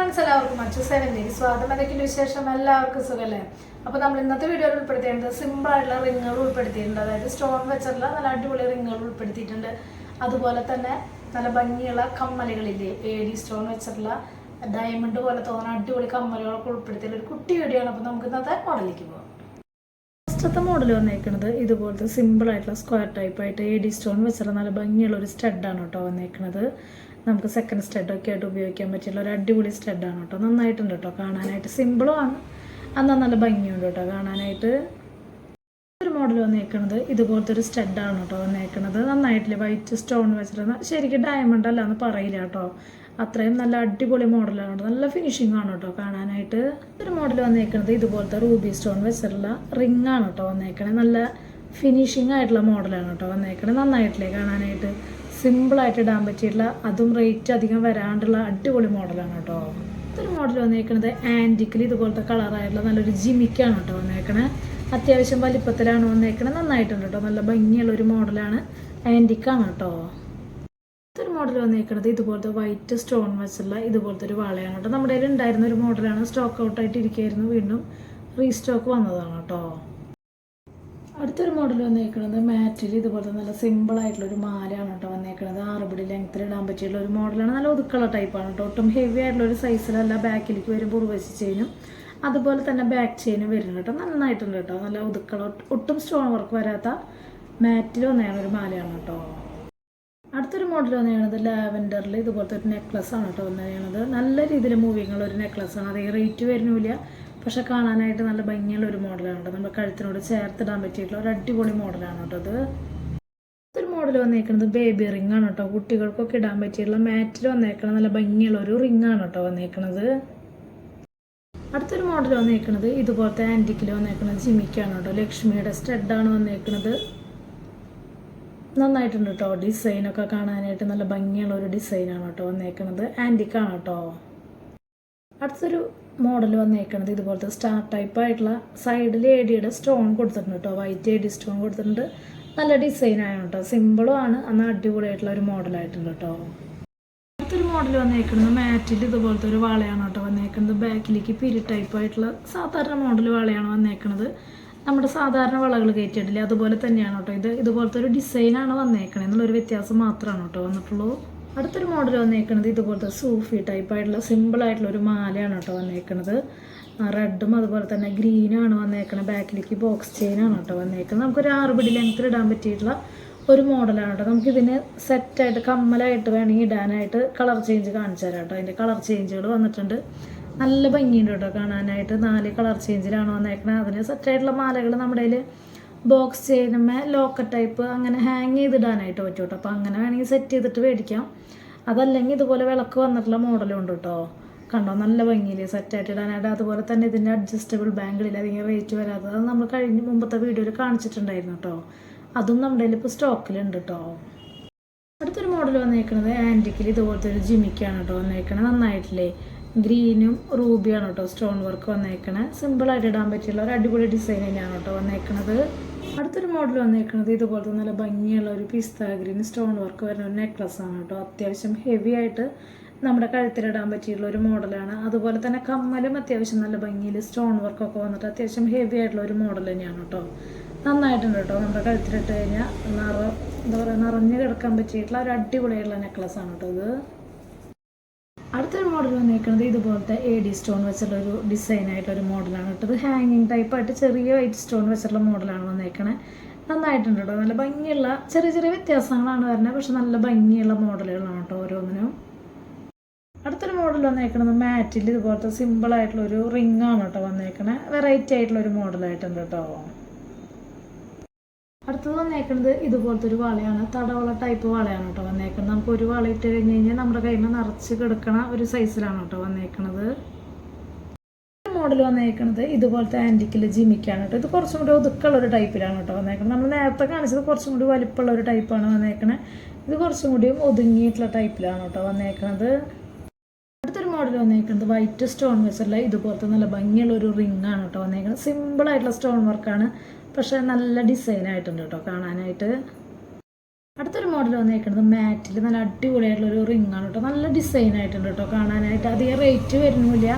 Friends എല്ലാവർക്കും മറ്റു സെവന്റിക്ക് സ്വാഗതം. എന്തൊക്കെയുണ്ട് വിശേഷം? എല്ലാവർക്കും സുഖമല്ലേ അപ്പോൾ നമ്മൾ ഇന്നത്തെ വീഡിയോയിൽ ഉൾപ്പെടുത്തിയിട്ടുണ്ട് സിമ്പിൾ ആയിട്ടുള്ള റിങ്ങുകൾ ഉൾപ്പെടുത്തിയിട്ടുണ്ട്. അതായത് സ്റ്റോൺ വെച്ചുള്ള നല്ല അടിപൊളി റിങ്ങുകൾ ഉൾപ്പെടുത്തിയിട്ടുണ്ട്. അതുപോലെ തന്നെ നല്ല ഭംഗിയുള്ള കമ്മലുകളില്ലേ? ഡി സ്റ്റോൺ വെച്ചിട്ടുള്ള ഡയമണ്ട് പോലെ തോന്നുന്ന അടിപൊളി കമ്മലുകളൊക്കെ ഉൾപ്പെടുത്തിയുള്ള ഒരു കുട്ടി വീഡിയോ അപ്പോൾ നമുക്ക് ഇന്നത്തെ മോഡലിലേക്ക് പോകാം ഫസ്റ്റത്തെ മോഡൽ വന്നേക്കുന്നത് ഇതുപോലത്തെ സിമ്പിൾ ആയിട്ടുള്ള സ്ക്വയർ ടൈപ്പ് ആയിട്ട് എ ഡി സ്റ്റോൺ വെച്ചിട്ടുള്ള നല്ല ഭംഗിയുള്ള ഒരു സ്റ്റഡാണ് കേട്ടോ വന്നേക്കുന്നത് നമുക്ക് സെക്കൻഡ് സ്റ്റഡൊക്കെ ആയിട്ട് ഉപയോഗിക്കാൻ പറ്റിയുള്ള ഒരു അടിപൊളി സ്റ്റഡാണ് കേട്ടോ. നന്നായിട്ടുണ്ട് കേട്ടോ കാണാനായിട്ട്. സിമ്പിളും ആണ്. എന്നാൽ നല്ല ഭംഗിയുണ്ട് കേട്ടോ കാണാനായിട്ട്. ഒരു മോഡൽ വന്നേക്കണത് ഇതുപോലത്തെ ഒരു സ്റ്റഡാണ് കേട്ടോ വന്നേക്കണത്. നന്നായിട്ടില്ല വൈറ്റ് സ്റ്റോൺ വെച്ചിട്ട് ശരിക്കും ഡയമണ്ട് അല്ല എന്ന് പറയില്ല കേട്ടോ. അത്രയും നല്ല അടിപൊളി മോഡലാണ് കേട്ടോ. നല്ല ഫിനിഷിംഗ് ആണ് കേട്ടോ കാണാനായിട്ട്. ഒരു മോഡൽ വന്നേക്കണത് ഇതുപോലത്തെ റൂബി സ്റ്റോൺ വെച്ചിട്ടുള്ള റിംഗ് ആണ് കേട്ടോ വന്നേക്കണേ നല്ല ഫിനിഷിംഗ് ആയിട്ടുള്ള മോഡലാണ് കേട്ടോ വന്നേക്കണേ നന്നായിട്ടില്ലേ കാണാനായിട്ട്. സിമ്പിളായിട്ട് ഇടാൻ പറ്റിയിട്ടുള്ള അതും റേറ്റ് അധികം വരാണ്ടുള്ള അടിപൊളി മോഡലാണ് കേട്ടോ. ഇതൊരു മോഡൽ വന്നേക്കുന്നത് ആന്റിക്കിൽ ഇതുപോലത്തെ കളറായിട്ടുള്ള നല്ലൊരു ജിമിക്കാണ് കേട്ടോ വന്നേക്കണേ. അത്യാവശ്യം വലിപ്പത്തിലാണ് വന്നേക്കണേ. നന്നായിട്ടുണ്ട് കേട്ടോ. നല്ല ഭംഗിയുള്ള ഒരു മോഡലാണ് ആന്റിക്കാണ് കേട്ടോ. ഇതൊരു മോഡൽ വന്നേക്കുന്നത് ഇതുപോലത്തെ വൈറ്റ് സ്റ്റോൺ വെച്ചുള്ള ഇതുപോലത്തെ ഒരു വളയാണ് കേട്ടോ. നമ്മുടെ കയ്യിൽ ഉണ്ടായിരുന്ന ഒരു മോഡലാണ് സ്റ്റോക്ക് ഔട്ടായിട്ട് ഇരിക്കുകയായിരുന്നു വീണ്ടും റീസ്റ്റോക്ക് വന്നതാണ് കേട്ടോ. അടുത്തൊരു മോഡൽ വന്നേക്കുന്നത് മാറ്റിൽ ഇതുപോലത്തെ നല്ല സിമ്പിൾ ആയിട്ടുള്ള ഒരു മാലയാണ് കേട്ടോ വന്നേക്കുന്നത് ആറുപടി ലെങ്ത്തിൽ ഇടാൻ പറ്റിയുള്ള ഒരു മോഡലാണ് നല്ല ഒതുക്കുള്ള ടൈപ്പാണ് കേട്ടോ. ഒട്ടും ഹെവി ആയിട്ടുള്ള ഒരു സൈസിലല്ല ബാക്കിലേക്ക് വരുമ്പോൾ ഉറവശി ചെയിനും. അതുപോലെ തന്നെ ബാക്ക് ചെയിനും വരുന്നു കേട്ടോ. നന്നായിട്ടുണ്ട് കേട്ടോ. നല്ല ഒതുക്കള ഒട്ടും സ്റ്റോൺ വർക്ക് വരാത്ത മാറ്റിൽ വന്നതാണ് ഒരു മാലയാണ് കേട്ടോ. അടുത്തൊരു മോഡൽ വന്നതാണ് ലാവൻഡറിൽ ഇതുപോലത്തെ ഒരു നെക്ലസ് ആണ് കേട്ടോ വന്നതാണ് നല്ല രീതിയിൽ മൂവിങ്ങുള്ള ഒരു നെക്ലസ് ആണ്. അതേ റേറ്റ് വരുന്നില്ല പക്ഷെ കാണാനായിട്ട് നല്ല ഭംഗിയുള്ള ഒരു മോഡലാണ് കേട്ടോ നമ്മുടെ കഴുത്തിനോട് ചേർത്തിടാൻ പറ്റിയിട്ടുള്ള ഒരു അടിപൊളി മോഡലാണ് കേട്ടോ അത്. ഒരു മോഡൽ വന്നേക്കുന്നത് ബേബി റിംഗ് ആണ് കേട്ടോ കുട്ടികൾക്കൊക്കെ ഇടാൻ പറ്റിയിട്ടുള്ള മാറ്റിൽ വന്നേക്കണ നല്ല ഭംഗിയുള്ള ഒരു റിംഗ് ആണ് കേട്ടോ വന്നേക്കണത്. അടുത്തൊരു മോഡൽ വന്നേക്കുന്നത് ഇതുപോലത്തെ ആന്റിക്കിൽ വന്നേക്കുന്നത് ജിമിക്കാണ് കേട്ടോ ലക്ഷ്മിയുടെ സ്റ്റെഡാണ് വന്നേക്കുന്നത് നന്നായിട്ടുണ്ട് കേട്ടോ ഡിസൈനൊക്കെ കാണാനായിട്ട് നല്ല ഭംഗിയുള്ള ഒരു ഡിസൈനാണ് കേട്ടോ വന്നേക്കുന്നത് ആന്റിക്കാണ് കേട്ടോ അടുത്തൊരു മോഡൽ വന്നേക്കുന്നത് ഇതുപോലത്തെ സ്റ്റാർ ടൈപ്പ് ആയിട്ടുള്ള സൈഡിൽ ഏടിയുടെ സ്റ്റോൺ കൊടുത്തിട്ടുണ്ട് കേട്ടോ വൈറ്റ് ഏടി സ്റ്റോൺ കൊടുത്തിട്ടുണ്ട്. നല്ല ഡിസൈനാണ് കേട്ടോ സിമ്പിളും ആണ്. എന്നാൽ അടിപൊളിയായിട്ടുള്ള ഒരു മോഡലായിട്ടുണ്ട് കേട്ടോ അടുത്തൊരു മോഡൽ വന്നേക്കുന്നത് മാറ്റിൽ ഇതുപോലത്തെ ഒരു വളയാണ് കേട്ടോ വന്നേക്കുന്നത് ബാക്കിലേക്ക് പിരി ടൈപ്പ് ആയിട്ടുള്ള സാധാരണ മോഡൽ വാളയാണ് വന്നേക്കുന്നത് നമ്മുടെ സാധാരണ വളകൾ കയറ്റിയിട്ടില്ലേ? അതുപോലെ തന്നെയാണ് കേട്ടോ ഇത്. ഇതുപോലത്തെ ഒരു ഡിസൈനാണ് വന്നേക്കണേ എന്നുള്ളൊരു വ്യത്യാസം മാത്രമാണ് കേട്ടോ വന്നിട്ടുള്ളൂ. അടുത്തൊരു മോഡൽ വന്നേക്കുന്നത് ഇതുപോലത്തെ സൂഫി ടൈപ്പ് ആയിട്ടുള്ള സിമ്പിൾ ആയിട്ടുള്ള ഒരു മാലയാണ് കേട്ടോ വന്നേക്കുന്നത് റെഡും അതുപോലെ തന്നെ ഗ്രീനും ആണ് വന്നേക്കുന്നത് ബാക്കിലേക്ക് ബോക്സ് ചെയിനാണ് കേട്ടോ വന്നേക്കുന്നത് നമുക്കൊരു ആറുപടി ലെങ്ത്തിൽ ഇടാൻ പറ്റിയിട്ടുള്ള ഒരു മോഡലാണ് കേട്ടോ. നമുക്കിതിന് സെറ്റായിട്ട് കമ്മലായിട്ട് വേണമെങ്കിൽ ഇടാനായിട്ട് കളർ ചേഞ്ച് കാണിച്ചു തരാം കേട്ടോ. അതിന്റെ കളർ ചേഞ്ചുകൾ വന്നിട്ടുണ്ട്. നല്ല ഭംഗിയുണ്ട് കേട്ടോ കാണാനായിട്ട്. നാല് കളർ ചേഞ്ചിലാണ് വന്നേക്കുന്നത് അതിന് സെറ്റായിട്ടുള്ള മാലകൾ നമ്മുടെ കയ്യിൽ ബോക്സ് ചെയിനുമേ ലോക്കർ ടൈപ്പ് അങ്ങനെ ഹാങ് ചെയ്തിടാനായിട്ട് പറ്റും കേട്ടോ അപ്പോൾ അങ്ങനെ വേണമെങ്കിൽ സെറ്റ് ചെയ്തിട്ട് മേടിക്കാം. അതല്ലെങ്കിൽ ഇതുപോലെ വിളക്ക് വന്നിട്ടുള്ള മോഡലും ഉണ്ട് കേട്ടോ കണ്ടോ? നല്ല ഭംഗിയിൽ സെറ്റായിട്ട് ഇടാനായിട്ട്. അതുപോലെ തന്നെ ഇതിന്റെ അഡ്ജസ്റ്റബിൾ ബാങ്കിളിൽ അല്ലെങ്കിൽ റേറ്റ് വരാത്തത് അത് നമ്മൾ കഴിഞ്ഞ മുമ്പത്തെ വീഡിയോയിൽ കാണിച്ചിട്ടുണ്ടായിരുന്നു കേട്ടോ അതും നമ്മുടെ കയ്യിൽ ഇപ്പോൾ സ്റ്റോക്കിലുണ്ട് കേട്ടോ അടുത്തൊരു മോഡൽ വന്നേക്കുന്നത് ആന്റിക്കിൽ ഇതുപോലത്തെ ഒരു ജിമിക്കാണ് കേട്ടോ വന്നേക്കണത്. നന്നായിട്ടില്ലേ? ഗ്രീനും റൂബിയാണ് കേട്ടോ സ്റ്റോൺ വർക്ക് വന്നേക്കണത് സിമ്പിളായിട്ട് ഇടാൻ പറ്റിയുള്ള ഒരു അടിപൊളി ഡിസൈൻ തന്നെയാണ് കേട്ടോ വന്നേക്കണത്. അടുത്തൊരു മോഡൽ വന്നേക്കണത് ഇതുപോലത്തെ നല്ല ഭംഗിയുള്ള ഒരു പിസ്ത ഗ്രീൻ സ്റ്റോൺ വർക്ക് വരുന്ന ഒരു നെക്ലസ് ആണ് കേട്ടോ. അത്യാവശ്യം ഹെവി ആയിട്ട് നമ്മുടെ കഴുത്തിലിടാൻ പറ്റിയുള്ള ഒരു മോഡലാണ് അതുപോലെ തന്നെ കമ്മലും അത്യാവശ്യം നല്ല ഭംഗിയിൽ സ്റ്റോൺ വർക്കൊക്കെ വന്നിട്ട് അത്യാവശ്യം ഹെവി ആയിട്ടുള്ള ഒരു മോഡൽ തന്നെയാണ് കേട്ടോ. നന്നായിട്ടുണ്ട് കേട്ടോ നമ്മുടെ കഴുത്തിലിട്ട് കഴിഞ്ഞാൽ നിറ എന്താ പറയുക നിറഞ്ഞു കിടക്കാൻ പറ്റിയിട്ടുള്ള ഒരു അടിപൊളിയായിട്ടുള്ള നെക്ലസ് ആണ് കേട്ടോ ഇത്. അടുത്തൊരു മോഡൽ വന്നിരിക്കുന്നത് ഇതുപോലത്തെ എ ഡി സ്റ്റോൺ വെച്ചുള്ള ഒരു ഒരു മോഡലാണ് കേട്ടത് ഹാങ്ങിങ് ടൈപ്പായിട്ട് ചെറിയ വൈറ്റ് സ്റ്റോൺ വെച്ചുള്ള മോഡലാണ് വന്നേക്കണേ. നന്നായിട്ടുണ്ട് കേട്ടോ. നല്ല ഭംഗിയുള്ള ചെറിയ ചെറിയ വ്യത്യാസങ്ങളാണ് വരുന്നത്. പക്ഷെ നല്ല ഭംഗിയുള്ള മോഡലുകളാണ് കേട്ടോ ഓരോന്നിനും. അടുത്തൊരു മോഡൽ വന്നേക്കണത് മാറ്റിൽ ഇതുപോലത്തെ ഒരു റിംഗ് ആണ് കേട്ടോ വന്നേക്കണേ. വെറൈറ്റി ആയിട്ടുള്ള ഒരു മോഡലായിട്ടുണ്ട് കേട്ടോ. അടുത്തത് വന്നേക്കുന്നത് ഇതുപോലത്തെ ഒരു വളയാണ് തടവള ടൈപ്പ് വളയാണ് കേട്ടോ വന്നേക്കുന്നത് നമുക്ക് ഒരു വള ഇട്ട് കഴിഞ്ഞ് കഴിഞ്ഞാൽ നമ്മുടെ കയ്യിൽ നിറച്ച് കിടക്കണ ഒരു സൈസിലാണ് കേട്ടോ വന്നേക്കുന്നത് മോഡൽ വന്നേക്കുന്നത് ഇതുപോലത്തെ ആന്റിക്കിൽ ജിമിക്കാണ് കേട്ടോ. ഇത് കുറച്ചും കൂടി ഒതുക്കുള്ള ഒരു ടൈപ്പിലാണ് കേട്ടോ വന്നേക്കുന്നത് നമ്മൾ നേരത്തെ കാണിച്ചത് കുറച്ചും കൂടി വലിപ്പമുള്ള ഒരു ടൈപ്പാണ് വന്നേക്കണത്. ഇത് കുറച്ചും കൂടി ഒതുങ്ങിയിട്ടുള്ള ടൈപ്പിലാണ് കേട്ടോ വന്നേക്കുന്നത് അടുത്തൊരു മോഡൽ വന്നേക്കുന്നത് വൈറ്റ് സ്റ്റോൺ വെച്ചുള്ള ഇതുപോലത്തെ നല്ല ഭംഗിയുള്ള ഒരു റിംഗ് ആണ് കേട്ടോ വന്നേക്കുന്നത് സിമ്പിൾ ആയിട്ടുള്ള സ്റ്റോൺ വർക്കാണ് പക്ഷെ നല്ല ഡിസൈൻ ആയിട്ടുണ്ട് കേട്ടോ കാണാനായിട്ട്. അടുത്തൊരു മോഡൽ വന്നേക്കുന്നത് മാറ്റിൽ നല്ല അടിപൊളിയായിട്ടുള്ള ഒരു റിംഗ് ആണ് കേട്ടോ. നല്ല ഡിസൈൻ ആയിട്ടുണ്ട് കേട്ടോ കാണാനായിട്ട്. അധികം റേറ്റ് വരുന്നില്ല.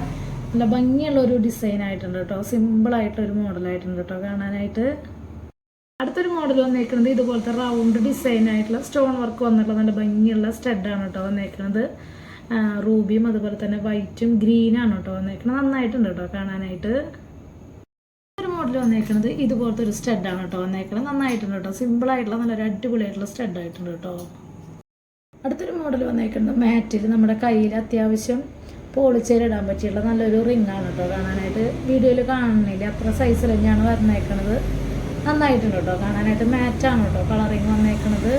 നല്ല ഭംഗിയുള്ള ഒരു ഡിസൈൻ ആയിട്ടുണ്ട് കേട്ടോ. ഒരു മോഡലായിട്ടുണ്ട് കേട്ടോ കാണാനായിട്ട്. അടുത്തൊരു മോഡൽ വന്നേക്കുന്നത് ഇതുപോലത്തെ റൗണ്ട് ഡിസൈൻ ആയിട്ടുള്ള സ്റ്റോൺ വർക്ക് വന്നിട്ടുള്ള നല്ല ഭംഗിയുള്ള സ്റ്റഡാണ് കേട്ടോ വന്നേക്കുന്നത്. റൂബിയും അതുപോലെ തന്നെ വൈറ്റും ഗ്രീനാണ് കേട്ടോ വന്നേക്കുന്നത്. നന്നായിട്ടുണ്ട് കേട്ടോ കാണാനായിട്ട്. മോഡൽ വന്നേക്കുന്നത് ഇതുപോലത്തെ ഒരു സ്റ്റഡാണ് കേട്ടോ വന്നേക്കുന്നത് നന്നായിട്ടുണ്ട് കേട്ടോ സിമ്പിൾ ആയിട്ടുള്ള നല്ലൊരു അടിപൊളിയായിട്ടുള്ള സ്റ്റഡ് ആയിട്ടുണ്ട് കേട്ടോ അടുത്തൊരു മോഡൽ വന്നേക്കുന്നത് മാറ്റിൽ നമ്മുടെ കയ്യിൽ അത്യാവശ്യം പോളിച്ചേരിടാൻ പറ്റിയുള്ള നല്ലൊരു റിംഗ് ആണ് കേട്ടോ കാണാനായിട്ട് വീഡിയോയിൽ കാണുന്നില്ല. അത്ര സൈസ് തന്നെയാണ് വന്നേക്കുന്നത് നന്നായിട്ടുണ്ട് കേട്ടോ കാണാനായിട്ട് മാറ്റാണ് കേട്ടോ കളറിങ് വന്നേക്കുന്നത്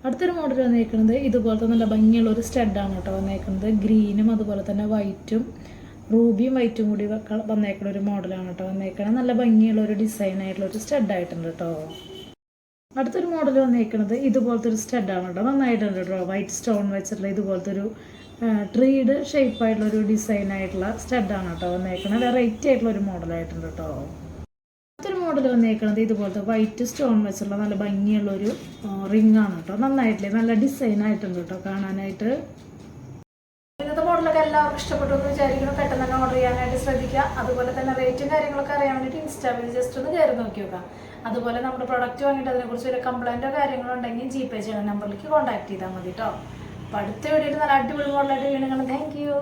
അടുത്തൊരു മോഡൽ വന്നേക്കുന്നത് ഇതുപോലത്തെ നല്ല ഭംഗിയുള്ള ഒരു സ്റ്റഡാണ് കേട്ടോ വന്നേക്കുന്നത് ഗ്രീനും അതുപോലെ തന്നെ വൈറ്റും റൂബിയും വൈറ്റും കൂടി വന്നേക്കുന്ന ഒരു മോഡലാണ് കേട്ടോ വന്നേക്കണത് നല്ല ഭംഗിയുള്ള ഒരു ഡിസൈൻ ആയിട്ടുള്ള ഒരു സ്റ്റഡ് ആയിട്ടുണ്ട് കേട്ടോ അടുത്തൊരു മോഡൽ വന്നേക്കുന്നത് ഇതുപോലത്തെ ഒരു സ്റ്റഡാണ് കേട്ടോ നന്നായിട്ടുണ്ട് കേട്ടോ വൈറ്റ് സ്റ്റോൺ വെച്ചിട്ടുള്ള ഇതുപോലത്തെ ഒരു ട്രീഡ് ഷേപ്പ് ആയിട്ടുള്ള ഒരു ഡിസൈൻ ആയിട്ടുള്ള സ്റ്റഡാണ് കേട്ടോ വന്നേക്കുന്നത് വെറൈറ്റി ആയിട്ടുള്ള ഒരു മോഡലായിട്ടുണ്ട് കേട്ടോ അടുത്തൊരു മോഡൽ വന്നേക്കുന്നത് ഇതുപോലത്തെ വൈറ്റ് സ്റ്റോൺ വെച്ചിട്ടുള്ള നല്ല ഭംഗിയുള്ള ഒരു റിംഗ് ആണ് കേട്ടോ നന്നായിട്ടില്ലേ? നല്ല ഡിസൈൻ ആയിട്ടുണ്ട് കേട്ടോ കാണാനായിട്ട്. മോഡലൊക്കെ എല്ലാവർക്കും ഇഷ്ടപ്പെട്ടു എന്ന് വിചാരിക്കുന്നു. പെട്ടെന്ന് തന്നെ ഓർഡർ ചെയ്യാനായിട്ട് ശ്രദ്ധിക്കുക. അതുപോലെ തന്നെ റേറ്റും കാര്യങ്ങളൊക്കെ അറിയാൻ വേണ്ടിയിട്ട് ഇൻസ്റ്റാവിൽ ജസ്റ്റ് ഒന്ന് കയറി നോക്കി അതുപോലെ നമ്മുടെ പ്രൊഡക്റ്റ് വാങ്ങിയിട്ട് അതിനെക്കുറിച്ച് ഒരു കംപ്ലൈന്റോ കാര്യങ്ങളോ ഉണ്ടെങ്കിൽ ജി പേ ചെയ്യുന്ന നമ്പറിലേക്ക് കോൺടാക്ട് ചെയ്താൽ മതി കേട്ടോ അപ്പോൾ അടുത്ത വീഡിയോയിൽ നല്ല അടിപൊളി മോഡലായിട്ട് വീണ്ടും കാണാം. Thank you